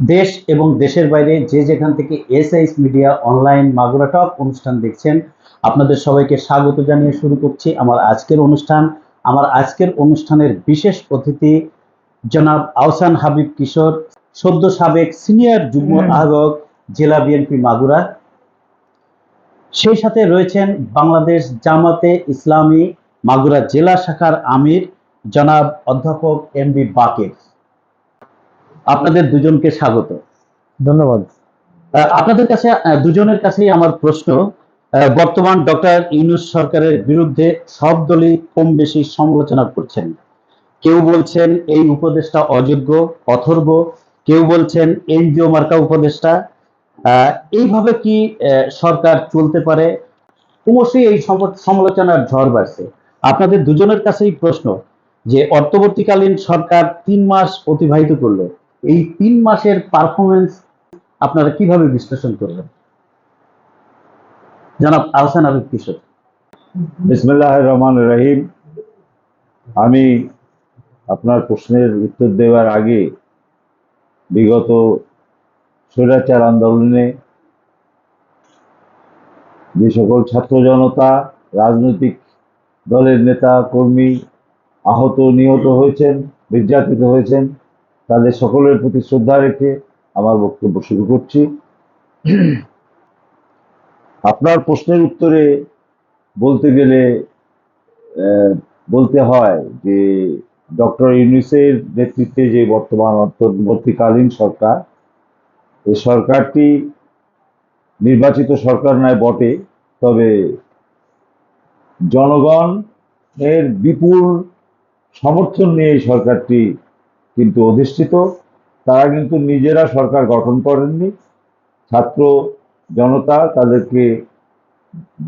দেশ এবং দেশের বাইরে যে যেখান থেকে SIS media online Magura talk অনুষ্ঠান দেখছেন আপনাদের সবাইকে স্বাগত জানিয়ে শুরু করছি আমার আজকের অনুষ্ঠান। আমার আজকের অনুষ্ঠানের বিশেষ অতিথি জনাব আহসান হাবিব কিশোর সদ্য সাবেক সিনিয়র যুগ্ম আহ্বায়ক জেলা বিএনপি মাগুরা। সেই সাথে রয়েছেন বাংলাদেশ জামাতে ইসলামী মাগুরা জেলা শাখার আমির জনাব অধ্যাপক এম বি বাকের। আপনাদের দুজনকে স্বাগত। ধন্যবাদ। আপনাদের কাছে দুজনের কাছেই আমার প্রশ্ন বর্তমান ডক্টর ইউনুস সরকারের বিরুদ্ধে সব দলই কম বেশি সমালোচনা করছেন। কেউ বলছেন এই উপদেষ্টা অযোগ্য অথর্ব কেউ বলছেন এনজিও মার্কা উপদেষ্টা। আহ, এইভাবে কি সরকার চলতে পারে? ক্রমশই এই সমালোচনার ঝড় বাড়ছে। আপনাদের দুজনের কাছেই প্রশ্ন যে অর্থবর্তীকালীন সরকার তিন মাস অতিবাহিত করল। এই তিন মাসের পারফরমেন্স আপনারা কীভাবে বিশ্লেষণ করবেন? জনাব আহসান আবিদ কিশোর। বিসমিল্লাহ রহমান রহিম। আমি আপনার প্রশ্নের উত্তর দেওয়ার আগে বিগত স্বৈরাচার আন্দোলনে যে সকল ছাত্র জনতা, রাজনৈতিক দলের নেতা, কর্মী আহত, নিহত হয়েছেন, নির্যাতিত হয়েছেন তাদের সকলের প্রতি শ্রদ্ধা রেখে আমার বক্তব্য শুরু করছি। আপনার প্রশ্নের উত্তরে বলতে গেলে বলতে হয় যে, ডক্টর ইউনিসের নেতৃত্বে যে বর্তমান অন্তর্বর্তীকালীন সরকার এই সরকারটি নির্বাচিত সরকার নয়, বটে। তবে জনগণ এর বিপুল সমর্থন নিয়ে এই সরকারটি কিন্তু অধিষ্ঠিত, তারা কিন্তু নিজেরা সরকার গঠন করেননি। ছাত্র জনতা তাদেরকে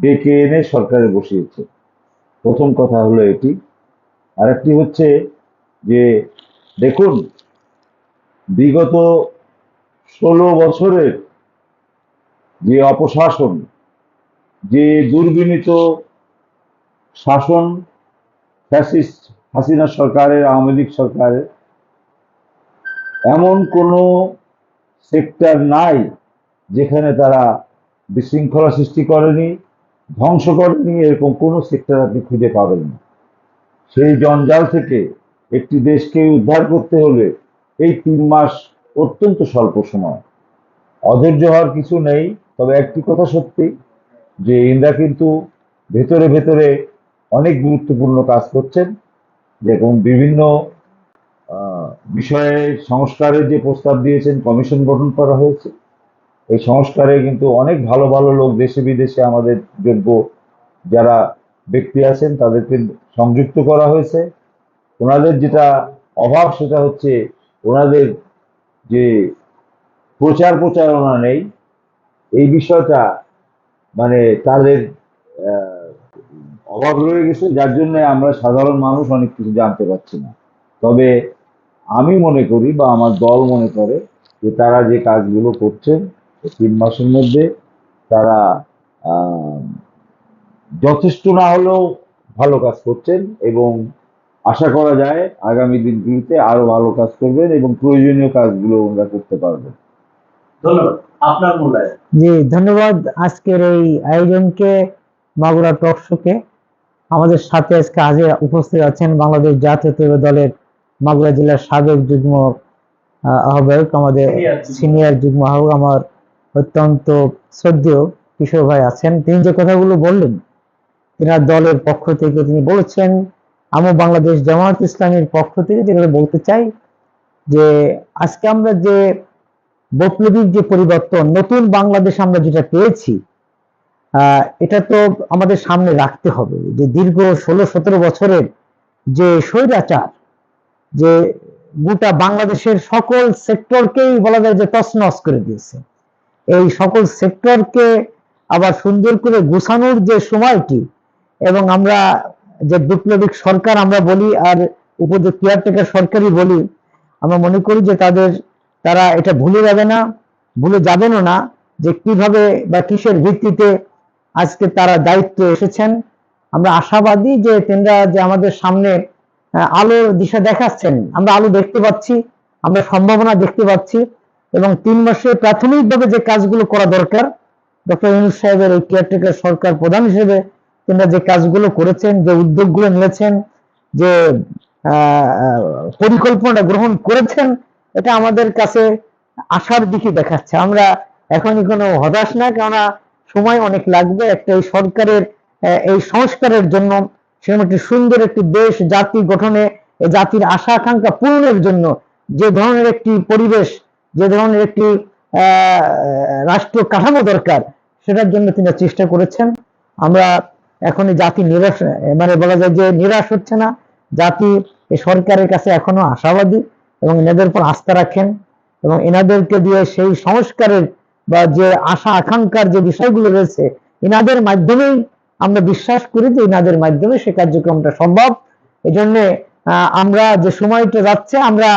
ডেকে এনে সরকারে বসিয়েছে। প্রথম কথা হলো এটি। আরেকটি হচ্ছে যে, দেখুন, বিগত ষোলো বছরের যে অপশাসন, যে দুর্বিনীত শাসন ফ্যাসিস্ট হাসিনা সরকারের, আওয়ামী লীগ সরকারের এমন কোনো সেক্টর নাই যেখানে তারা বিশৃঙ্খলা সৃষ্টি করেনি, ধ্বংস করেনি, এরকম কোনো সেক্টর আপনি খুঁজে পাবেন না। সেই জঞ্জাল থেকে একটি দেশকে উদ্ধার করতে হলে এই তিন মাস অত্যন্ত স্বল্প সময়। অধৈর্য হওয়ার কিছু নেই, তবে একটি কথা সত্যি, যে ইন্দ্রা কিন্তু ভেতরে ভেতরে অনেক গুরুত্বপূর্ণ কাজ করছেন, যেরকম বিভিন্ন বিষয়ে সংস্কারের যে প্রস্তাব দিয়েছেন, কমিশন গঠন করা হয়েছে। এই সংস্কারে কিন্তু অনেক ভালো ভালো লোক দেশে বিদেশে আমাদের যোগ্য যারা ব্যক্তি আছেন, তাদেরকে সংযুক্ত করা হয়েছে। ওনাদের যেটা অভাব, সেটা হচ্ছে ওনাদের যে প্রচার প্রচারণা নেই, এই বিষয়টা মানে তাদের অভাব রয়ে গেছে, যার জন্য আমরা সাধারণ মানুষ অনেক কিছু জানতে পারছি না। তবে আমি মনে করি বা আমার দল মনে করে যে তারা যে কাজগুলো করছেন তিন মাসের মধ্যে তারা আহ, যথেষ্ট না হলেও ভালো কাজ করছেন এবং আশা করা যায় আগামী দিনগুলিতে আরও ভালো কাজ করবেন এবং প্রয়োজনীয় কাজগুলো ওনারা করতে পারবেন। ধন্যবাদ। আপনার মূল্যায়ন জি ধন্যবাদ আজকের এই আয়োজনকে মাগুরা টক শোকে। আমাদের সাথে আজকে আজকে উপস্থিত আছেন বাংলাদেশ জাতীয় দলের মাগুরা জেলার সাবেক যুগ্ম আহ, আহ্বায়ক আমাদের সিনিয়র যুগ্ম। আহ্বায়ক আমার অত্যন্ত শ্রদ্ধেয় কিশোর ভাই আছেন। তিনি যে কথাগুলো বললেন তিনার দলের পক্ষ থেকে তিনি বলেছেন আমি বাংলাদেশ জামাত ইসলামের পক্ষ থেকে যেগুলো বলতে চাই যে আজকে আমরা যে বৈপ্লবিক যে পরিবর্তন নতুন বাংলাদেশ আমরা যেটা পেয়েছি আহ, এটা তো আমাদের সামনে রাখতে হবে। যে দীর্ঘ ষোলো সতেরো বছরের যে স্বৈরাচার যে গোটা বাংলাদেশের সকল সেক্টরকেই বলা যায় যে তছনছ করে দিয়েছে। এই সকল সেক্টরকে আবার সুন্দর করে গুছানোর যে সময়টি এবং আমরা যে বিপ্লবিক সরকার আমরা বলি আর উপযুক্ত কেয়ারটেকার সরকারই বলি, আমরা মনে করি যে তাদের তারা এটা ভুলে যাবে না, ভুলে যাবেনও না যে কীভাবে বা কিসের ভিত্তিতে আজকে তারা দায়িত্ব এসেছেন। আমরা আশাবাদী যে তেনরা যে আমাদের সামনে আলোর দিশা দেখাচ্ছেন। আমরা আলো দেখতে পাচ্ছি, আমরা সম্ভাবনা দেখতে পাচ্ছি এবং তিন মাসে প্রাথমিকভাবে যে কাজগুলো করা দরকার, ডক্টর ইউনুস সাহেবের এই কেয়ারটেকার সরকার প্রধান হিসেবে তিনারা যে কাজগুলো করেছেন, যে উদ্যোগগুলো নিয়েছেন, যে পরিকল্পনা গ্রহণ করেছেন, এটা আমাদের কাছে আশার দিকে দেখাচ্ছে। আমরা এখনই কোনো হতাশ না, কেননা সময় অনেক লাগবে। একটা এই সরকারের এই সংস্কারের জন্য সেরকম একটি সুন্দর একটি দেশ জাতি গঠনে জাতির আশা আকাঙ্ক্ষা পূরণের জন্য যে ধরনের একটি পরিবেশ যে ধরনের একটি আহ, রাষ্ট্র কাঠামো দরকার সেটার জন্য তিনি চেষ্টা করেছেন। আমরা এখন জাতি নিরাশ মানে বলা যায় যে নিরাশ হচ্ছে না। জাতি সরকারের কাছে এখনও আশাবাদী এবং এনাদের উপর আস্থা রাখেন এবং এনাদেরকে দিয়ে সেই সংস্কারের বা যে আশা আকাঙ্ক্ষার যে বিষয়গুলো রয়েছে এনাদের মাধ্যমেই আমরা বিশ্বাস করি যে এনাদের মাধ্যমে সে কার্যক্রমটা সম্ভব। এই জন্য আমরা যে সময়টা যাচ্ছে, আমরা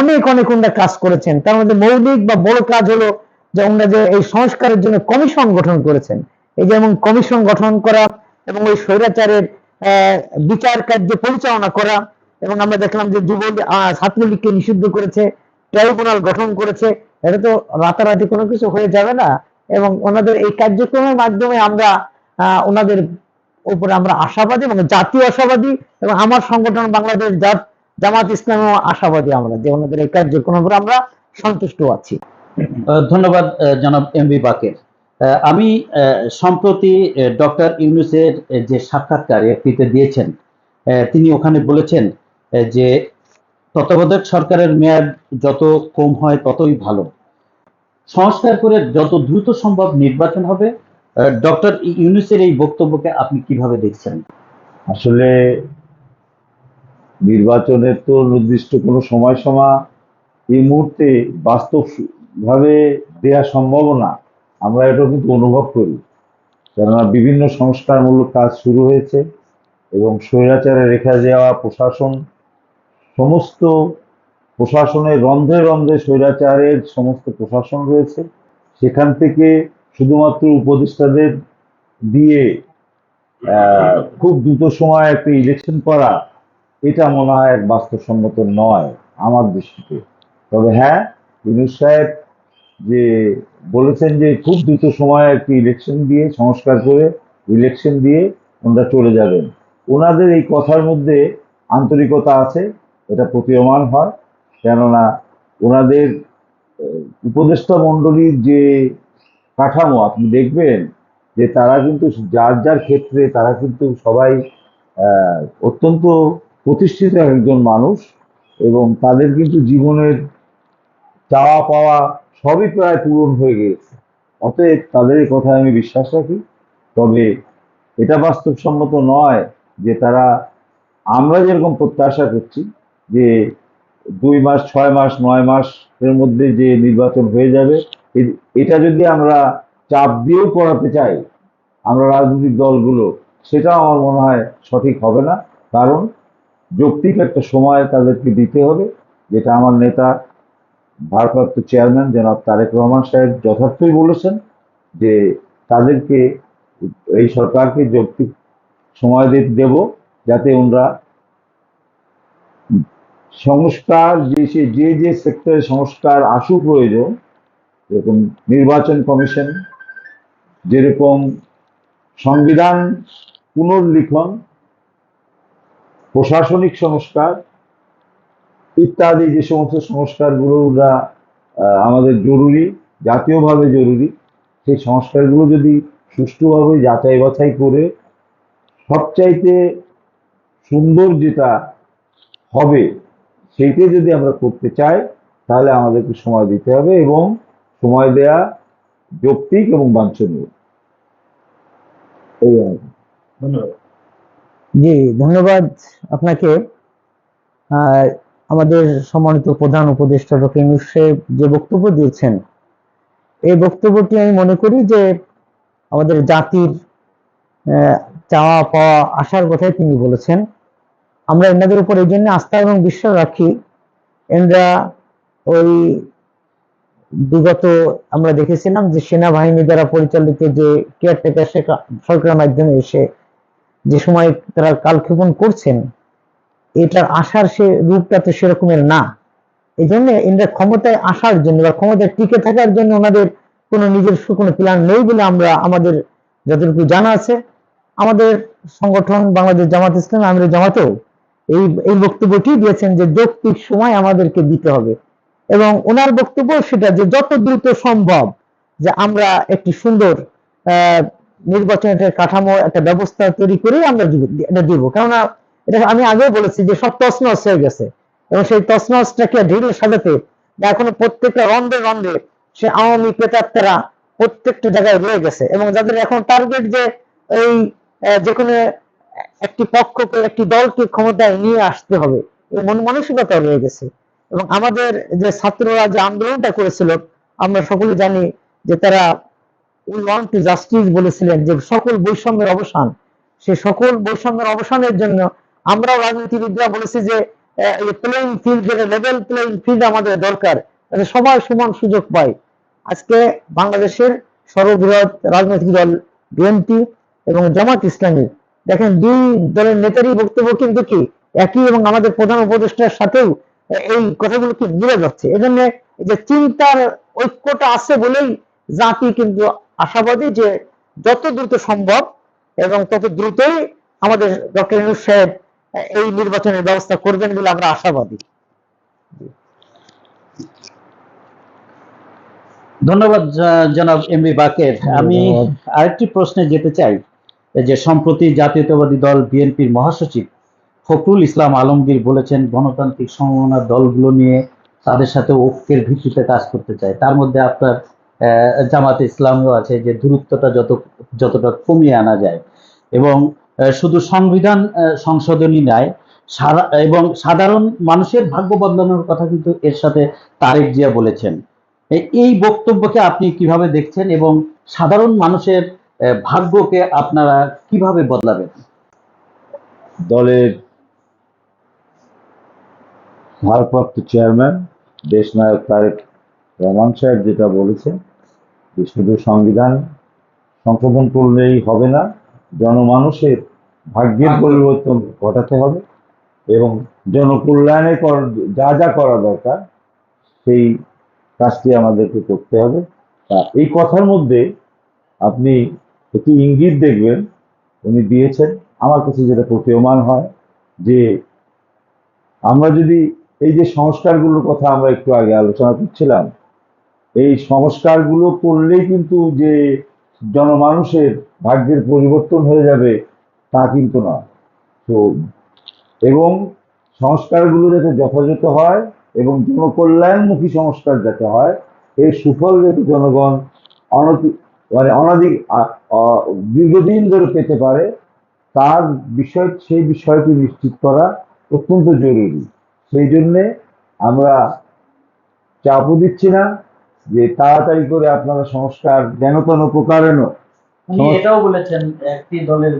অনেক অনেক ওনারা কাজ করেছেন। তার মধ্যে মৌলিক বা বড় কাজ হলো যে ওনারা যে এই সংস্কারের জন্য কমিশন গঠন করেছেন। এই যেমন কমিশন গঠন করা এবং ওই স্বৈরাচারের বিচার কার্য পরিচালনা করা এবং আমরা দেখলাম যে যুব ছাত্রলীগকে নিষিদ্ধ করেছে, ট্রাইব্যুনাল গঠন করেছে, এটা তো রাতারাতি কোনো কিছু হয়ে যাবে না। এবং ওনাদের এই কার্যক্রমের মাধ্যমে আমরা ওনাদের উপরে আমরা আশাবাদী এবং জাতীয় আশাবাদী এবং আমার সংগঠন বাংলাদেশ জাত, জামাত ইসলামও আশাবাদী আমরা যে ওনাদের এই কার্যক্রমের আমরা সন্তুষ্ট আছি। ধন্যবাদ জনাব এম বি বাকের। আমি সম্প্রতি ডক্টর ইউনুসের যে সাক্ষাৎকার এফপিতে দিয়েছেন তিনি ওখানে বলেছেন যে তত্ত্বাবধায়ক সরকারের মেয়াদ যত কম হয় ততই ভালো। সংস্কার করে যত দ্রুত সম্ভব নির্বাচন হবে ডক্টর ইউনুসের এই বক্তব্যকে আপনি কীভাবে দেখছেন? আসলে নির্বাচনের তো নির্দিষ্ট কোনো সময়সীমা এই মুহূর্তে বাস্তবভাবে সম্ভব না। আমরা এটা কিন্তু অনুভব করি। কেননা বিভিন্ন সংস্কারমূলক কাজ শুরু হয়েছে এবং স্বৈরাচারে রেখা দেওয়া প্রশাসন, সমস্ত প্রশাসনের রন্ধ্রে রন্ধ্রে স্বৈরাচারের সমস্ত প্রশাসন রয়েছে। সেখান থেকে শুধুমাত্র উপদেষ্টাদের দিয়ে খুব দ্রুত সময় একটা ইলেকশন করা, এটা মনে হয় এক বাস্তবসম্মত নয় আমার দৃষ্টিতে। তবে হ্যাঁ ইউনুস সাহেব যে বলেছেন যে খুব দ্রুত সময়ে একটি ইলেকশন দিয়ে, সংস্কার করে ইলেকশন দিয়ে ওনারা চলে যাবেন। ওনাদের এই কথার মধ্যে আন্তরিকতা আছে, এটা প্রতীয়মান হয়। কেননা ওনাদের উপদেষ্টা মণ্ডলীর যে কাঠামো, আপনি দেখবেন যে তারা কিন্তু যার যার ক্ষেত্রে তারা কিন্তু সবাই অত্যন্ত প্রতিষ্ঠিত একজন মানুষ এবং তাদের কিন্তু জীবনের চাওয়া পাওয়া সবই প্রায় পূরণ হয়ে গিয়েছে। অতএব তাদের কথায় আমি বিশ্বাস রাখি। তবে এটা বাস্তবসম্মত নয় যে তারা, আমরা যেরকম প্রত্যাশা করছি যে দুই মাস, ছয় মাস, নয় মাস এর মধ্যে যে নির্বাচন হয়ে যাবে এটা যদি আমরা চাপ দিয়েও করাতে চাই, আমরা রাজনৈতিক দলগুলো, সেটাও আমার মনে হয় সঠিক হবে না। কারণ যৌক্তিক একটা সময় তাদেরকে দিতে হবে, যেটা আমার নেতা, ভারপ্রাপ্ত চেয়ারম্যান জনাব তারেক রহমান সাহেব যথার্থই বলেছেন, যে তাদেরকে, এই সরকারকে যৌক্তিক সময় দেব, যাতে ওনারা সংস্কার, যে যে যে সেক্টরে সংস্কার আসু প্রয়োজন যেরকম নির্বাচন কমিশন যেরকম সংবিধান পুনর্লিখন, প্রশাসনিক সংস্কার ইত্যাদি যে সমস্ত সংস্কারগুলো ওরা আমাদের জরুরি, জাতীয়ভাবে জরুরি, সেই সংস্কারগুলো যদি সুষ্ঠুভাবে যাচাই বাছাই করে সবচাইতে সুন্দর যেটা হবে সেইটাই যদি আমরা করতে চাই, তাহলে আমাদেরকে সময় দিতে হবে এবং সময় দেয়া যৌক্তিক এবং বাঞ্ছনীয়। এই আর ধন্যবাদ। জি ধন্যবাদ আপনাকে। আমাদের সম্মানিত প্রধান উপদেষ্টা ডক্টর সাহেব যে বক্তব্য দিয়েছেন এই বক্তব্যটি আমি মনে করি যে আমাদের জাতির আহ, চাওয়া পাওয়া আশার কথাই তিনি বলেছেন। আমরা এনাদের উপর এই জন্য আস্থা এবং বিশ্বাস রাখি। এনরা ওই বিগত আমরা দেখেছিলাম যে সেনাবাহিনী দ্বারা পরিচালিত যে কেয়ারটেকার সরকারের মাধ্যমে এসে যে সময় তারা কালক্ষেপণ করছেন, এটার আশার সে রূপটা তো সেরকমের না। এই জন্য এনারা ক্ষমতায় আসার জন্য বা ক্ষমতায় টিকে থাকার জন্য ওনাদের কোনো নিজস্ব কোনো প্ল্যান নেই বলে আমরা আমাদের যতটুকু জানা আছে। আমাদের সংগঠন বাংলাদেশ জামাত ইসলাম আমির জামাতেও এই এই বক্তব্যটি দিয়েছেন যে যৌক্তিক সময় আমাদেরকে দিতে হবে। এবং ওনার বক্তব্য সেটা যে যত দ্রুত সম্ভব যে আমরা একটি সুন্দর নির্বাচনের কাঠামো, একটা ব্যবস্থা তৈরি করে আমরা এটা দিব। কেননা এটা আমি আগেও বলেছি যে সব তছনছ হয়ে গেছে। এবং সেই তছনছটাকে ঢিল সাজাতে? এখনও প্রত্যেকটা রন্ধে রন্ধে সে আওয়ামী প্রেতাত্মারা প্রত্যেকটা জায়গায় রয়ে গেছে। এবং যাদের এখন টার্গেট যে এই যে কোনো একটি পক্ষকে, একটি দলকে ক্ষমতায় নিয়ে আসতে হবে, এই মন মানসিকতা রয়ে গেছে। এবং আমাদের যে ছাত্ররা যে আন্দোলনটা করেছিল, আমরা সকলে জানি যে তারা উই টু জাস্টিস বলেছিলেন যে সকল বৈষম্যের অবসান। সে সকল বৈষম্যের অবসানের জন্য আমরা রাজনীতিবিদরা বলেছি যে প্লেইং ফিল্ড যেটা লেভেল প্লেইং ফিল্ড আমাদের দরকার। যাতে সবাই সমান সুযোগ পায়। আজকে বাংলাদেশের সর্ববৃহৎ রাজনৈতিক দল বিএনপি এবং জামাত ইসলামী। দেখেন দুই দলের নেতারই বক্তব্য কিন্তু কি? একই এবং আমাদের প্রধান উপদেষ্টার সাথেও এই কথাগুলো কি মিলে যাচ্ছে? এজন্য এই যে চিন্তার ঐক্যটা আছে বলেই জাতি কিন্তু আশাবাদী যে যত দ্রুত সম্ভব এবং তত দ্রুতই আমাদের ডক্টর ইউনুস সাহেব এই নির্বাচনের ব্যবস্থা করবেন বলে আমরা আশাবাদী। ধন্যবাদ জনাব এম বি বাকের। আমি। আরেকটি প্রশ্নে যেতে চাই যে সম্প্রতি জাতীয়তাবাদী দল বিএনপির মহাসচিব ফখরুল ইসলাম আলমগীর বলেছেন, গণতান্ত্রিক সমমনার দলগুলো নিয়ে তাদের সাথে ঐক্যের ভিত্তিতে কাজ করতে চায়। তার মধ্যে আপনার জামাতে ইসলামও আছে যে দূরত্বটা যত, যতটা কমিয়ে আনা যায়। এবং শুধু সংবিধান সংশোধনী নয় এবং সাধারণ মানুষের ভাগ্য বদলানোর কথা কিন্তু এর সাথে তারেক জিয়া বলেছেন। এই বক্তব্যকে আপনি কীভাবে দেখছেন এবং সাধারণ মানুষের ভাগ্যকে আপনারা কীভাবে বদলাবেন? দলের ভারপ্রাপ্ত চেয়ারম্যান দেশ নায়ক তারেক রহমান সাহেব যেটা বলেছেন যে শুধু সংবিধান সংশোধন করলেই হবে না জনমানুষের ভাগ্যের পরিবর্তন ঘটাতে হবে এবং জনকল্যাণে যা যা করা দরকার সেই কাজটি আমাদেরকে করতে হবে। তা এই কথার মধ্যে আপনি একটি ইঙ্গিত দেখবেন উনি দিয়েছেন আমার কাছে যেটা প্রতীয়মান হয় যে আমরা যদি এই যে সংস্কারগুলোর কথা আমরা একটু আগে আলোচনা করছিলাম, এই সংস্কারগুলো করলেই কিন্তু যে জনমানুষের ভাগ্যের পরিবর্তন হয়ে যাবে তা কিন্তু নয়। তো, এবং সংস্কারগুলো যাতে যথাযথ হয় এবং জনকল্যাণমুখী সংস্কার যাতে হয়, এর সুফল যাতে জনগণ অনতি মানে অনাধিক আ- দীর্ঘদিন ধরে পেতে পারে, তার বিষয়, সেই বিষয়টি নিশ্চিত করা অত্যন্ত জরুরি। সেই জন্যে আমরা চাপও দিচ্ছি না যে তাড়াতাড়ি করে আপনারা সংস্কার যেন তেন প্রকারেণ। এটাও বলেছেন একটি দলের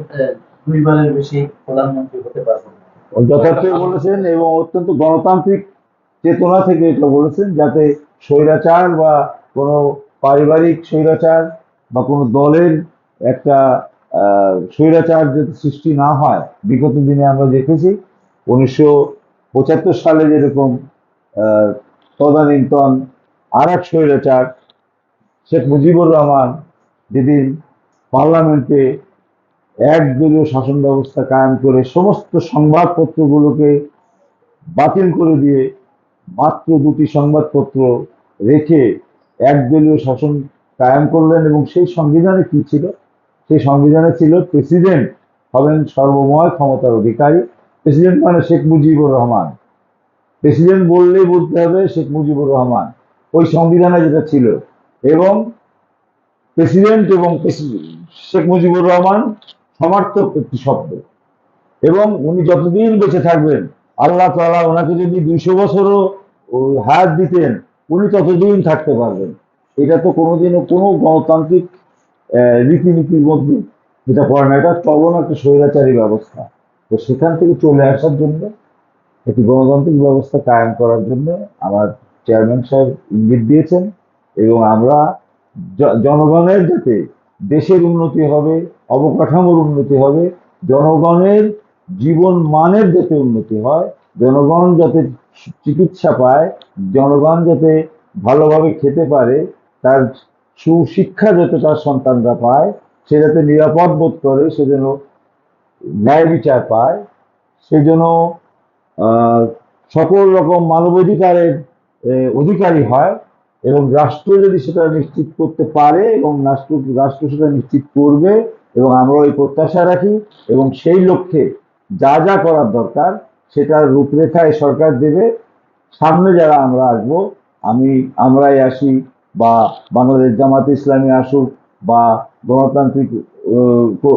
দুইবারের বেশি প্রধানমন্ত্রী হতে পারবে না। যথার্থ বলেছেন এবং অত্যন্ত গণতান্ত্রিক চেতনা থেকে এটা বলেছেন যাতে স্বৈরাচার বা কোনো পারিবারিক স্বৈরাচার বা কোনো দলের একটা আহ, স্বৈরাচার যাতে সৃষ্টি না হয়। বিগত দিনে আমরা দেখেছি উনিশশো পঁচাত্তর সালে যেরকম তদানীন্তন আর এক স্বৈরাচার, শেখ মুজিবুর রহমান যেদিন পার্লামেন্টে এক একদলীয় শাসন ব্যবস্থা কায়েম করে সমস্ত সংবাদপত্রগুলোকে বাতিল করে দিয়ে মাত্র দুটি সংবাদপত্র রেখে এক একদলীয় শাসন কায়েম করলেন এবং সেই সংবিধানে কি ছিল? সেই সংবিধানে ছিল প্রেসিডেন্ট হবেন সর্বময় ক্ষমতার অধিকারী প্রেসিডেন্ট মানে শেখ মুজিবুর রহমান। প্রেসিডেন্ট বললেই বলতে হবে শেখ মুজিবুর রহমান। ওই সংবিধানে যেটা ছিল। এবং প্রেসিডেন্ট এবং শেখ মুজিবুর রহমান সমার্থক একটি শব্দ। এবং উনি যতদিন বেঁচে থাকবেন আল্লাহ তালা ওনাকে যদি দুইশো বছরও ও, হায়াত দিতেন উনি ততদিন থাকতে পারবেন। এটা তো কোনোদিনও কোনো গণতান্ত্রিক রীতিনীতির মধ্যে যেটা পড়ে না। এটা চলন একটা স্বৈরাচারী ব্যবস্থা। তো সেখান থেকে চলে আসার জন্য একটি গণতান্ত্রিক ব্যবস্থা কায়েম করার জন্য আমার চেয়ারম্যান সাহেব ইঙ্গিত দিয়েছেন এবং আমরা জনগণের যাতে দেশের উন্নতি হবে, অবকাঠামোর উন্নতি হবে, জনগণের জীবন মানের যাতে উন্নতি হয়, জনগণ যাতে চিকিৎসা পায়, জনগণ যাতে ভালোভাবে খেতে পারে, তার সুশিক্ষা যাতে তার সন্তানরা পায়, সে যাতে নিরাপদ বোধ করে, সে যেন ন্যায় বিচার পায় সে যেন আহ, সকল রকম মানবাধিকারের অধিকারী হয় এবং রাষ্ট্র যদি সেটা নিশ্চিত করতে পারে এবং রাষ্ট্র রাষ্ট্র সেটা নিশ্চিত করবে এবং আমরা ওই প্রত্যাশা রাখি এবং সেই লক্ষ্যে যা যা করার দরকার সেটার রূপরেখায় সরকার দেবে। সামনে যারা আমরা আসব আমি আমরাই আসি বা বাংলাদেশ জামাত ইসলামী আসুক বা গণতান্ত্রিক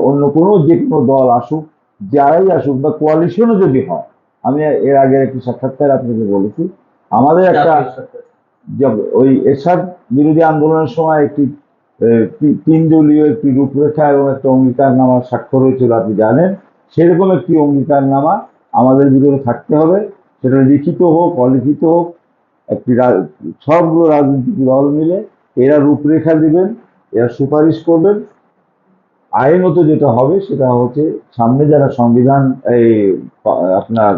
অন্য কোনো যে কোনো দল আসুক যারাই আসুক বা কোয়ালিশনও যদি হয় আমি এর আগে একটি সাক্ষাৎকার আপনাকে বলেছি আমাদের একটা ওই এরশাদ বিরোধী আন্দোলনের সময় একটি তিন দলীয় একটি রূপরেখা এবং একটা অঙ্গীকারনামা স্বাক্ষর হয়েছিল আপনি জানেন সেরকম একটি অঙ্গীকারনামা আমাদের ভিতরে থাকতে হবে সেটা লিখিত হোক অলিখিত হোক একটি সবগুলো রাজনৈতিক দল মিলে এরা রূপরেখা দিবেন এরা সুপারিশ করবেন। আইনত যেটা হবে সেটা হচ্ছে সামনে যারা সংবিধান, এই আপনার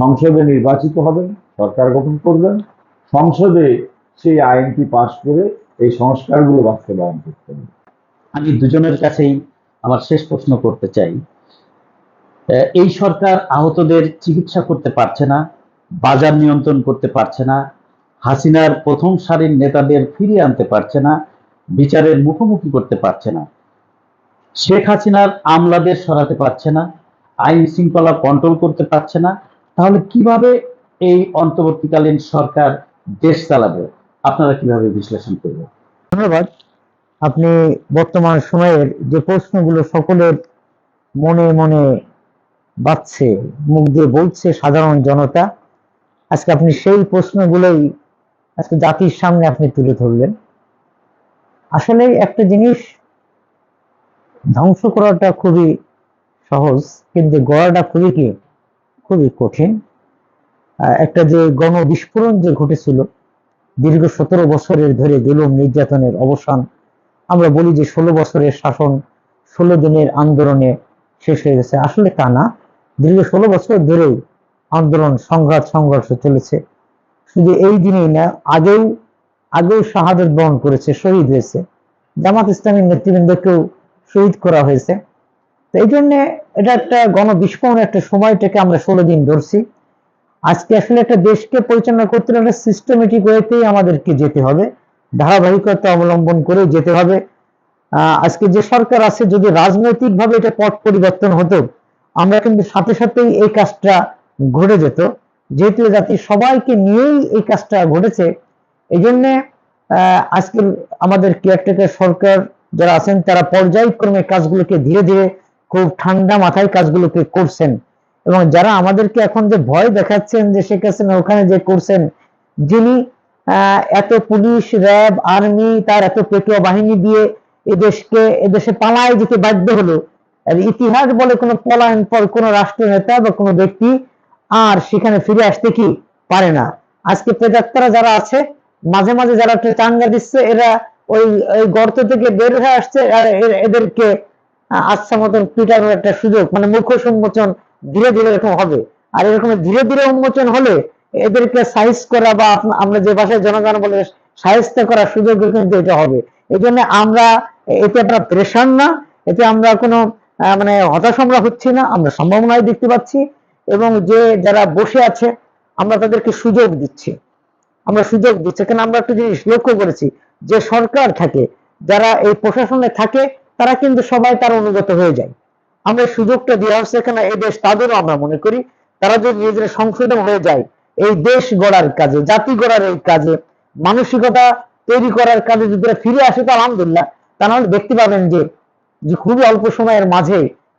সংসদে নির্বাচিত হবেন, সরকার গঠন করবেন, সংসদে সেই আইনটি পাশ করে এই সংস্কারগুলো বাস্তবায়ন করতে হবে। আমি দুজনের কাছেই আমার শেষ প্রশ্ন করতে চাই। এই সরকার আহতদের চিকিৎসা করতে পারছে না, বাজার নিয়ন্ত্রণ করতে পারছে না, হাসিনার প্রথম সারির নেতাদের ফিরিয়ে আনতে পারছে না বিচারের মুখোমুখি করতে পারছে না। শেখ হাসিনার আমলাদের সরাতে পারছে না, আইন শৃঙ্খলা কন্ট্রোল করতে পারছে না। তাহলে কীভাবে এই অন্তর্বর্তীকালীন সরকার দেশ চালাবে? আপনারা কীভাবে বিশ্লেষণ করবেন? ধন্যবাদ। আপনি বর্তমান সময়ের যে প্রশ্নগুলো সকলের মনে মনে বাজছে মুখ দিয়ে বলছে সাধারণ জনতা, আজকে আপনি সেই প্রশ্নগুলোই আজকে জাতির সামনে আপনি তুলে ধরলেন। আসলে একটা জিনিস ধ্বংস করাটা খুবই সহজ, কিন্তু গড়াটা খুবই কি? খুবই কঠিন। একটা যে গণ বিস্ফোরণ যে ঘটেছিল, দীর্ঘ সতেরো বছরের ধরে জুলুম নির্যাতনের অবসান, আমরা বলি যে ষোলো বছরের শাসন ষোলো দিনের আন্দোলনে শেষ হয়ে গেছে। আসলে তা না। দীর্ঘ ষোলো বছর ধরেই আন্দোলন সংঘাত সংঘর্ষ চলেছে। শুধু এই দিনেই না, আগেও আগেও শাহাদত বরণ করেছে, শহীদ হয়েছে। জামাত ইসলামের নেতৃবৃন্দকেও শহীদ করা হয়েছে। তো এই জন্য এটা একটা গণবিস্ফোরণ একটা সময়টাকে আমরা ষোলো দিন ধরছি। আজকে আসলে একটা দেশকে পরিচালনা করতে হলে সিস্টেমেটিক ওয়েতেই আমাদেরকে যেতে হবে। ধারাবাহিকতা অবলম্বন করে যেতে হবে। আজকে যে সরকার আছে, যদি রাজনৈতিক ভাবে এটা পথ পরিবর্তন হতো, আমরা কিন্তু সাথে সাথেই এই কাজটা ঘটে যেত। যেহেতু জাতি সবাইকে নিয়েই এই কাজটা ঘটেছে এই জন্য আজকে আমাদের কেয়ারটেকার সরকার যারা আছেন, তারা পর্যায়ক্রমে কাজগুলোকে ধীরে ধীরে খুব ঠান্ডা মাথায় কাজগুলোকে করছেন। এবং যারা আমাদেরকে এখন যে ভয় দেখাচ্ছেন যে শেখ হাসিনা ওখানে যে করছেন, যিনি এত পুলিশ, র্যাব, আর্মি, তার এত পেটুয়া বাহিনী দিয়ে এদেশকে, এদেশে পালায় যেতে বাধ্য হলো আর ইতিহাস বলে কোনো পলায়ন পর কোনো রাষ্ট্র নেতা বা কোনো ব্যক্তি আর সেখানে ফিরে আসতে কি পারে না। আজকে প্রেতাত্মারা যারা আছে মাঝে মাঝে যারা চাঙ্গা দিচ্ছে, এরা ওই ওই গর্ত থেকে বের হয়ে আসছে, আর এদেরকে আচ্ছা মতন পিটানোর একটা সুযোগ মানে মুখ্য উন্মোচন ধীরে ধীরে এরকম হবে। আর এরকম ধীরে ধীরে উন্মোচন হলে এদেরকে সাইজ করা বা আমরা যে ভাষায় জনগণ বলে সাহিত্য করার সুযোগ কিন্তু এটা হবে। এই জন্য আমরা, এতে আমরা প্রেশার না, এতে আমরা কোনো মানে হতাশ আমরা হচ্ছি না, আমরা সম্ভাবনায় দেখতে পাচ্ছি, এবং যে যারা বসে আছে, আমরা তাদেরকে সুযোগ দিচ্ছি। আমরা সুযোগ দিচ্ছি। কারণ আমরা একটা জিনিস লক্ষ্য করেছি যে সরকার থাকে, যারা এই প্রশাসনে থাকে, তারা কিন্তু সবাই তার অনুগত হয়ে যায়। আমরা সুযোগটা দেওয়া হচ্ছে এখানে, এই দেশ তাদেরও আমরা মনে করি, তারা যদি নিজেদের সংশোধন হয়ে যায়, এই দেশ গড়ার কাজে, জাতি গড়ার এই কাজে, মানসিকতা তৈরি করার কাজে যদি ফিরে আসে, তো আলহামদুলিল্লাহ, তা নাহলে দেখতে পাবেন যে খুবই অল্প সময়ের মাঝে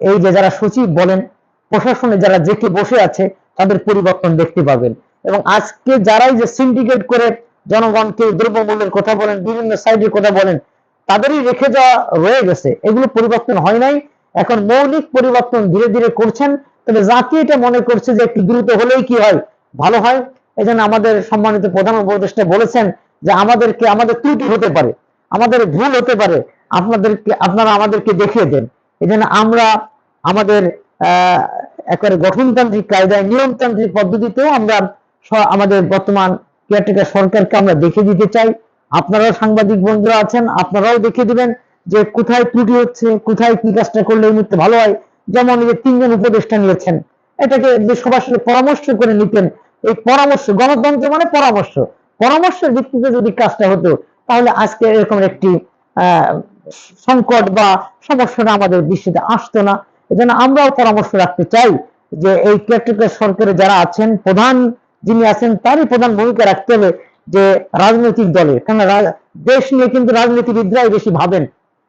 এই যে যারা সচিব বলেন, প্রশাসনে যারা জেকে বসে আছে, তাদের পরিবর্তন দেখতে পাবেন। এবং আজকে যারাই যে সিন্ডিকেট করে জনগণকে দ্রব্যমূল্যের কথা বলেন, বিভিন্ন সাইডের কথা বলেন, তাদেরই রেখে যাওয়া রয়ে গেছে। এগুলো পরিবর্তন হয় নাই। এখন মৌলিক পরিবর্তন ধীরে ধীরে করছেন। তবে জাতি এটা মনে করছে যে একটু দ্রুত হলেই কি হয়? ভালো হয়। এই আমাদের সম্মানিত প্রধান উপদেষ্টা বলেছেন যে আমাদেরকে, আমাদের ত্রুটি হতে পারে। আমাদের ভুল হতে পারে। আপনাদেরকে, আপনারা আমাদেরকে দেখিয়ে দেন। এই আমরা আমাদের, আহ, একেবারে গঠনতান্ত্রিক কায়দায়, নিয়মতান্ত্রিক পদ্ধতিতেও আমরা আমাদের বর্তমান কেয়ারটেকার সরকারকে আমরা দেখে দিতে চাই। আপনারাও সাংবাদিক বন্ধুরা আছেন, আপনারাও দেখে দিবেন যে কোথায় ত্রুটি হচ্ছে, কোথায় কি কাজটা করলে এই মুহূর্তে ভালো হয়। যেমন যে তিনজন উপদেষ্টা নিয়েছেন, এটাকে সবার সাথে পরামর্শ করে নিতেন। এই পরামর্শ, গণতন্ত্র মানে পরামর্শ। পরামর্শের ভিত্তিতে যদি কাজটা হতো, তাহলে আজকে এরকম একটি সংকট বা সমস্যাটা আমাদের দৃষ্টিতে আসতো না। এজন্য আমরাও পরামর্শ রাখতে চাই যে এই কেয়ারটেকার সরকারে যারা আছেন, প্রধান যিনি আছেন তারই প্রধান ভূমিকা রাখতে হবে যে রাজনৈতিক দলে কারণ দেশ নিয়ে কিন্তু রাজনীতিবিদরাই বেশি ভাবেন।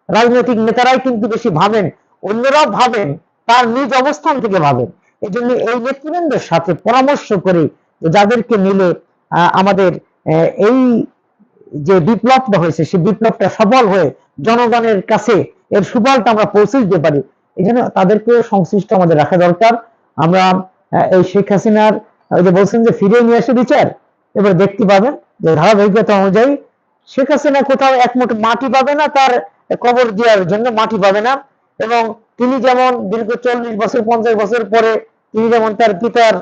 রাজনৈতিক নেতারাই কিন্তু বেশি ভাবেন। অন্যরাও ভাবেন, তার নিজ অবস্থান থেকে ভাবেন। এই জন্য এই নেতৃবৃন্দের সাথে পরামর্শ করে যাদেরকে নিলে আমাদের এই যে বিপ্লবটা হয়েছে সেই বিপ্লবটা সফল হয়ে জনগণের কাছে এর সুফলটা আমরা পৌঁছে দিতে পারি এই জন্য তাদেরকে সংশ্লিষ্ট আমাদের রাখা দরকার। আমরা এই শেখ হাসিনার ওই যে বলছেন যে ফিরিয়ে নিয়ে আসে বিচার, এবার দেখতে পাবেন যে ধারাবাহিকতা অনুযায়ী শেখ হাসিনা কোথাও এক মুঠ মাটি পাবে না, তার কবর দেওয়ার জন্য মাটি পাবে না। এবং তিনি যেমন দীর্ঘ চল্লিশ বছর, পঞ্চাশ বছর পরে তিনি যেমন তার পিতার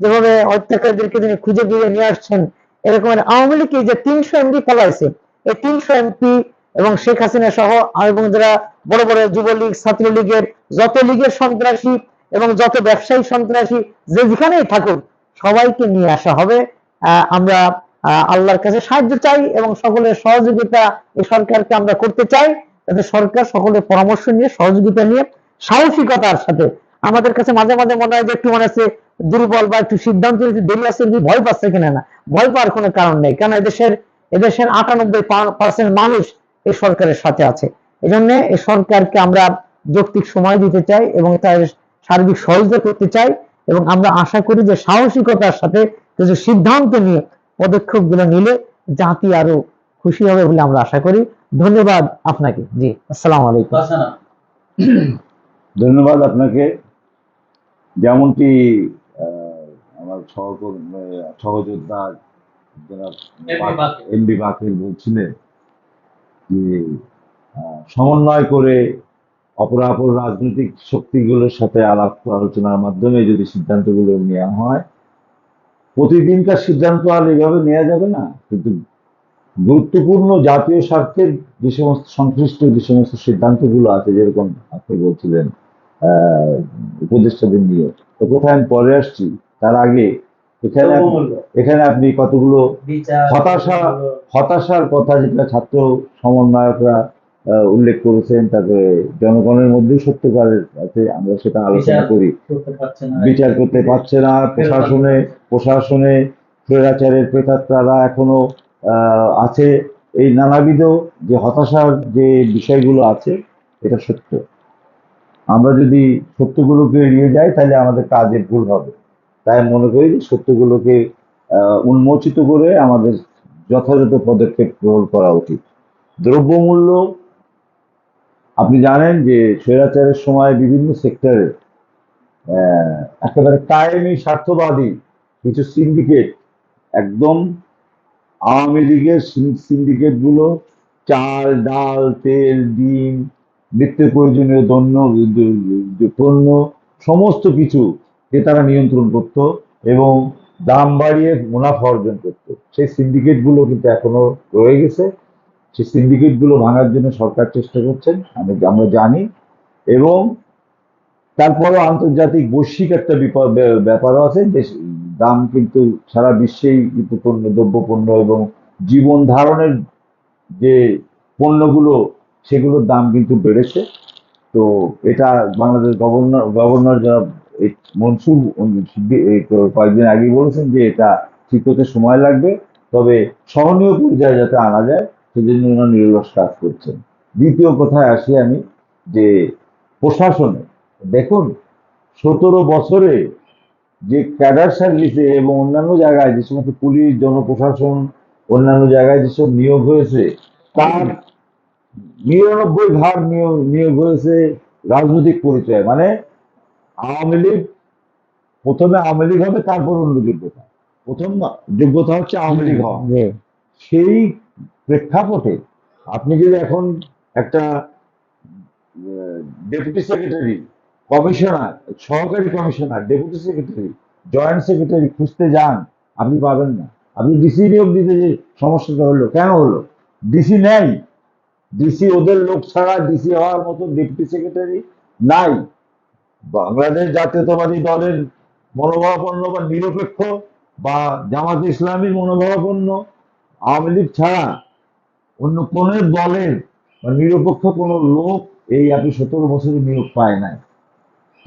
যেভাবে হত্যাকারীদেরকে তিনি খুঁজে ফিরে নিয়ে আসছেন, এরকম আওয়ামী লীগ যে তিনশো এমপি পালাইছে, এই তিনশো এমপি এবং শেখ হাসিনা সহ এবং যারা বড় বড় যুবলীগ, ছাত্রলীগের, যত লীগের সন্ত্রাসী এবং যত ব্যবসায়ী সন্ত্রাসী, যে যেখানেই থাকুক সবাইকে নিয়ে আসা হবে। আমরা আল্লাহর কাছে সাহায্য চাই এবং সকলের সহযোগিতা এই সরকারকে আমরা করতে চাই। যাতে সরকার সকলের পরামর্শ নিয়ে, সহযোগিতা নিয়ে, সাহসিকতার সাথে আমাদের কাছে মাঝে মাঝে মনে হয় যে একটু মনে হচ্ছে দুর্বল বা একটু সিদ্ধান্ত নিতে দেরি আছে কি ভয় পাচ্ছে কিনা না। ভয় পাওয়ার কোনো কারণ নেই। কারণ এদেশের এদেশের আটানব্বই পার্সেন্ট মানুষ এই সরকারের সাথে আছে। এই জন্য এই সরকারকে আমরা যৌক্তিক সময় দিতে চাই এবং তার সার্বিক সহযোগিতা করতে চাই। এবং আমরা আশা করি যে সাহসিকতার সাথে কিছু সিদ্ধান্ত নিয়ে পদক্ষেপগুলো নিলে জাতি আরও খুশি হবে বলে আমরা আশা করি। ধন্যবাদ আপনাকে। জি আসসালামু আলাইকুম। ধন্যবাদ আপনাকে। যেমনটি আহ, আমার সহকর্মী সহযোদ্ধা যারা এমবি বাকির বলছিলেন যে আহ, সমন্বয় করে অপরাপর রাজনৈতিক শক্তিগুলোর সাথে আলাপ আলোচনার মাধ্যমে যদি সিদ্ধান্তগুলো নেওয়া হয় প্রতিদিনকার সিদ্ধান্ত আর এভাবে নেওয়া যাবে না। কিন্তু গুরুত্বপূর্ণ জাতীয় স্বার্থের যে সমস্ত সংশ্লিষ্ট যে সমস্ত সিদ্ধান্তগুলো আছে যেরকম আপনি বলছিলেন আহ, উপদেষ্টাদের নিয়ে তো কোথায় আমি পরে আসছি? তার আগে এখানে এখানে আপনি কতগুলো হতাশা হতাশার কথা যেটা ছাত্র সমন্বয়করা উল্লেখ করেছেন তারপরে জনগণের মধ্যেও সত্যকারের আছে আমরা সেটা আলোচনা করি। বিচার করতে পারছে না প্রশাসনে প্রশাসনে স্বৈরাচারের প্রেতাত্মারা এখনও আছে। এই নানাবিধ যে হতাশার যে বিষয়গুলো আছে এটা সত্য। আমরা যদি সত্যগুলোকে এড়িয়ে যাই তাহলে আমাদের কাজে ভুল হবে। তাই মনে করি যে সত্যগুলোকে আহ, উন্মোচিত করে আমাদের যথাযথ পদক্ষেপ গ্রহণ করা উচিত। দ্রব্যমূল্য আপনি জানেন যে স্বৈরাচারের সময় বিভিন্ন সেক্টরে একেবারে কায়েমি স্বার্থবাদী কিছু সিন্ডিকেট একদম আওয়ামী লীগের সিন্ডিকেটগুলো চাল, ডাল, তেল, ডিম, নিত্য প্রয়োজনীয় দন্য পণ্য সমস্ত কিছু কে তারা নিয়ন্ত্রণ করত এবং দাম বাড়িয়ে মুনাফা অর্জন করত। সেই সিন্ডিকেটগুলো কিন্তু এখনও রয়ে গেছে। সেই সিন্ডিকেটগুলো ভাঙার জন্য সরকার চেষ্টা করছেন, আমি আমরা জানি। এবং তারপরও আন্তর্জাতিক বৈশ্বিক একটা বিপদ ব্যাপারও আছে, যে দাম কিন্তু সারা বিশ্বেই কিন্তু পণ্য, দ্রব্যপণ্য এবং জীবন ধারণের যে পণ্যগুলো, সেগুলোর দাম কিন্তু বেড়েছে। তো এটা বাংলাদেশ গভর্নর গভর্নর যারা মনসুর কয়েকদিন আগেই বলেছেন যে এটা ঠিক হতে সময় লাগবে, তবে সহনীয় পর্যায়ে যাতে আনা যায় সেজন্য ওনারা নিরলস কাজ করছেন। দ্বিতীয় কথায় আসি আমি যে প্রশাসনে দেখুন সতেরো বছরে যে ক্যাডার সার্ভিসে এবং অন্যান্য জায়গায় যে সমস্ত পুলিশ জনপ্রশাসন অন্যান্য জায়গায় যেসব নিয়োগ হয়েছে তার নিরানব্বই ভাগ নিয়োগ নিয়োগ হয়েছে রাজনৈতিক পরিচয়। মানে আওয়ামী লীগ প্রথমে আওয়ামী লীগ হবে তারপর অন্য যোগ্যতা। প্রথম যোগ্যতা হচ্ছে আওয়ামী লীগ হওয়া। সেই প্রেক্ষাপটে আপনি যদি এখন একটা ডেপুটি সেক্রেটারি কমিশনার সহকারী commissioner deputy secretary joint secretary খুঁজতে যান, আপনি পাবেন না। আপনি ডিসি নিয়োগ দিতে যে সমস্যাটা হলো, কেন হলো? ডিসি নেই। ডিসি ওদের লোক ছাড়া ডিসি হওয়ার মতো ডেপুটি সেক্রেটারি নাই। বাংলাদেশ জাতীয়তাবাদী দলের মনোভাবাপন্ন বা নিরপেক্ষ বা জামাত ইসলামীর মনোভাবাপন্ন আওয়ামী লীগ ছাড়া অন্য কোন দলের বা নিরপেক্ষ কোন লোক এই আপনি সতেরো বছরে নিয়োগ পায় নাই।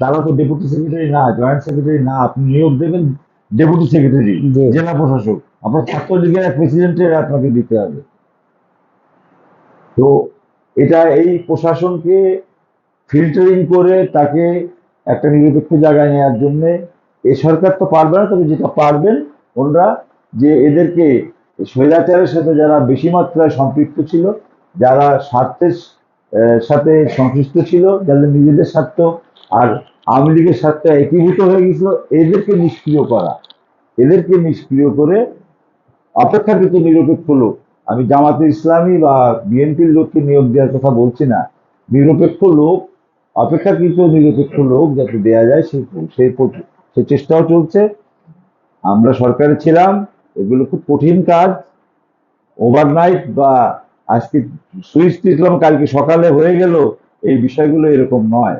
তারা তো ডেপুটি সেক্রেটারি না জয়েন্ট সেক্রেটারি না আপনি নিয়োগ দেবেন ডেপুটি সেক্রেটারি জেলা প্রশাসক। আপনার ছাত্রলীগের এক প্রেসিডেন্টের আপনাকে দিতে হবে। তো এটা এই প্রশাসনকে ফিল্টারিং করে তাকে একটা নিরপেক্ষ জায়গায় নেওয়ার জন্য এ সরকার তো পারবে না তবে যেটা পারবেন ওনারা যে এদেরকে স্বৈরাচারের সাথে যারা বেশি মাত্রায় সম্পৃক্ত ছিল, যারা স্বার্থের সাথে সংশ্লিষ্ট ছিল, যাদের নিজেদের স্বার্থ আর আওয়ামী লীগের স্বার্থে একীভূত হয়ে গেছিল এদেরকে নিষ্ক্রিয় করা। এদেরকে নিষ্ক্রিয় করে অপেক্ষাকৃত নিরপেক্ষ লোক। আমি জামাতে ইসলামী বা বিএনপির লোককে নিয়োগ দেওয়ার কথা বলছি না। নিরপেক্ষ লোক, অপেক্ষাকৃত নিরপেক্ষ লোক যাতে দেয়া যায় সেই সেই চেষ্টাও চলছে। আমরা সরকারে ছিলাম এগুলো খুব কঠিন কাজ। ওভারনাইট বা আজকে সুইচ টিপলাম কালকে সকালে হয়ে গেল, এই বিষয়গুলো এরকম নয়।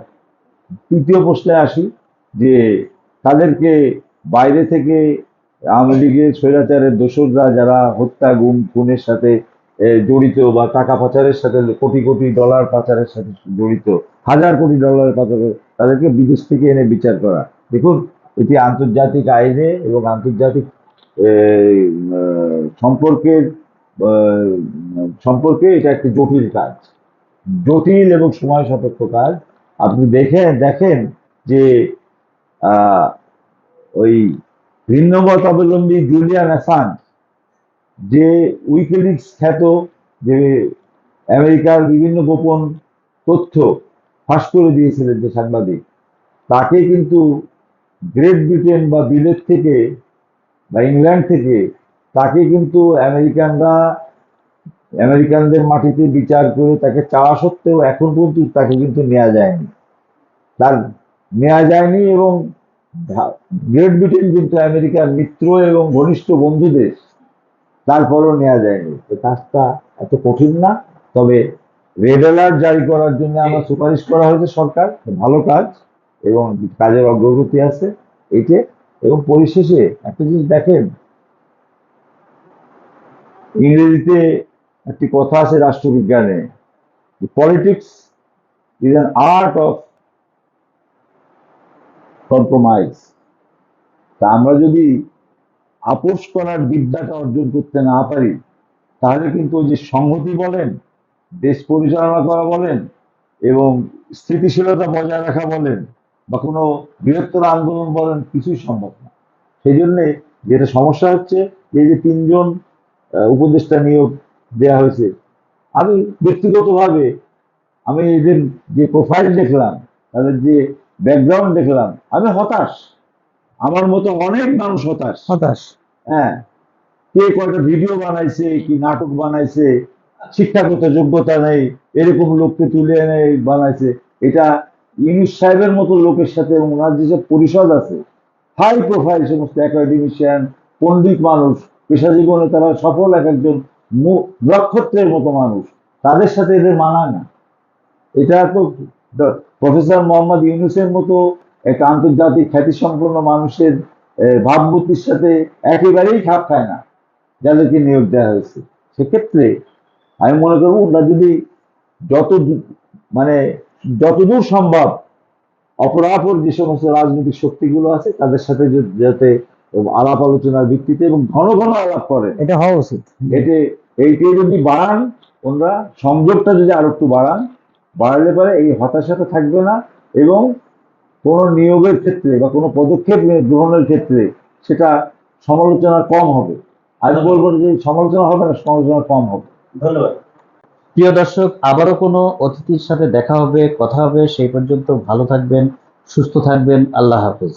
তৃতীয় প্রশ্নে আসি যে তাদেরকে বাইরে থেকে আওয়ামী লীগের স্বৈরাচারের দোসররা যারা হত্যা, গুম, খুনের সাথে জড়িত বা টাকা পাচারের সাথে, কোটি কোটি ডলার পাচারের সাথে জড়িত, হাজার কোটি ডলারের পাচার তাদেরকে বিদেশ থেকে এনে বিচার করা। দেখুন, এটি আন্তর্জাতিক আইনে এবং আন্তর্জাতিক সম্পর্কের সম্পর্কে এটা একটি জটিল কাজ। জটিল এবং সময় সাপেক্ষ কাজ। আপনি দেখেন দেখেন যে ওই ভিন্নমত অবলম্বী জুলিয়ান অ্যাসাঞ্জ, যে উইকিলিক্স খ্যাত, যে আমেরিকার বিভিন্ন গোপন তথ্য ফাঁস করে দিয়েছিলেন যে সাংবাদিক, তাকে কিন্তু গ্রেট ব্রিটেন বা বিলেত থেকে বা ইংল্যান্ড থেকে, তাকে কিন্তু আমেরিকানরা, আমেরিকানদের মাটিতে বিচার করে তাকে চাওয়া সত্ত্বেও এখন পর্যন্ত তাকে কিন্তু নেওয়া যায়নি। তার নেওয়া যায়নি এবং গ্রেট ব্রিটেন কিন্তু আমেরিকার মিত্র এবং ঘনিষ্ঠ বন্ধু দেশ তারপরও নেওয়া যায়নি। কাজটা এত কঠিন না, তবে রেড অ্যালার্ট জারি করার জন্য আমার সুপারিশ করা হয়েছে সরকার, ভালো কাজ এবং কাজের অগ্রগতি আছে এইটে এবং পরিশেষে একটা জিনিস দেখেন, ইংরেজিতে একটি কথা আছে রাষ্ট্রবিজ্ঞানে politics is an art of compromise তা আমরা যদি আপোষ করার বিদ্যাটা অর্জন করতে না পারি, তাহলে কিন্তু ওই যে সংহতি বলেন, দেশ পরিচালনা করা বলেন, এবং স্থিতিশীলতা বজায় রাখা বলেন বা কোনো বৃহত্তর আন্দোলন বলেন কিছুই সম্ভব না। সেই জন্যে যেটা সমস্যা হচ্ছে যে এই যে তিনজন উপদেষ্টা নিয়োগ দেওয়া হয়েছে। আমি ব্যক্তিগতভাবে আমি এদের যে প্রোফাইল দেখলাম তাদের যে ব্যাকগ্রাউন্ড দেখলাম আমি হতাশ। আমার মতো অনেক মানুষ হতাশ। হতাশ। হ্যাঁ। কে কয়টা ভিডিও বানাইছে কি নাটক বানাইছে শিক্ষাগত যোগ্যতা নেই এরকম লোককে তুলে এনে বানাইছে এটা ইউনুস সাহেবের মতো লোকের সাথে এবং ওনার যেসব পরিষদ আছে হাই প্রোফাইল সমস্ত একাডেমিশিয়ান পণ্ডিত মানুষ পেশা জীবনে তারা সফল এক একজন নক্ষত্রের মতো মানুষ, তাদের সাথে এদের মানায় না। এটা তো প্রফেসর মোহাম্মদ ইউনুসের মতো একটা আন্তর্জাতিক খ্যাতিসম্পন্ন মানুষের ভাবমূর্তির সাথে একেবারেই খাপ খায় না, যাদেরকে নিয়োগ দেওয়া হয়েছে। সেক্ষেত্রে আমি মনে করব ওরা যদি যত মানে যতদূর সম্ভব অপরাপর যে সমস্ত রাজনৈতিক শক্তিগুলো আছে তাদের সাথে যাতে আলাপ আলোচনার ভিত্তিতে এবং ঘন ঘন আলাপ করে এটা হওয়া উচিত। এতে এইটি যদি বাড়ান ওনারা সংযোগটা যদি আরও একটু বাড়ান বাড়ালে পরে এই হতাশাটা থাকবে না এবং কোনো নিয়োগের ক্ষেত্রে বা কোনো পদক্ষেপ গ্রহণের ক্ষেত্রে সেটা সমালোচনা কম হবে। আমি বলব যে সমালোচনা হবে না সমালোচনা কম হবে। ধন্যবাদ। প্রিয় দর্শক, আবারও কোনো অতিথির সাথে দেখা হবে, কথা হবে, সেই পর্যন্ত ভালো থাকবেন, সুস্থ থাকবেন, আল্লাহ হাফেজ।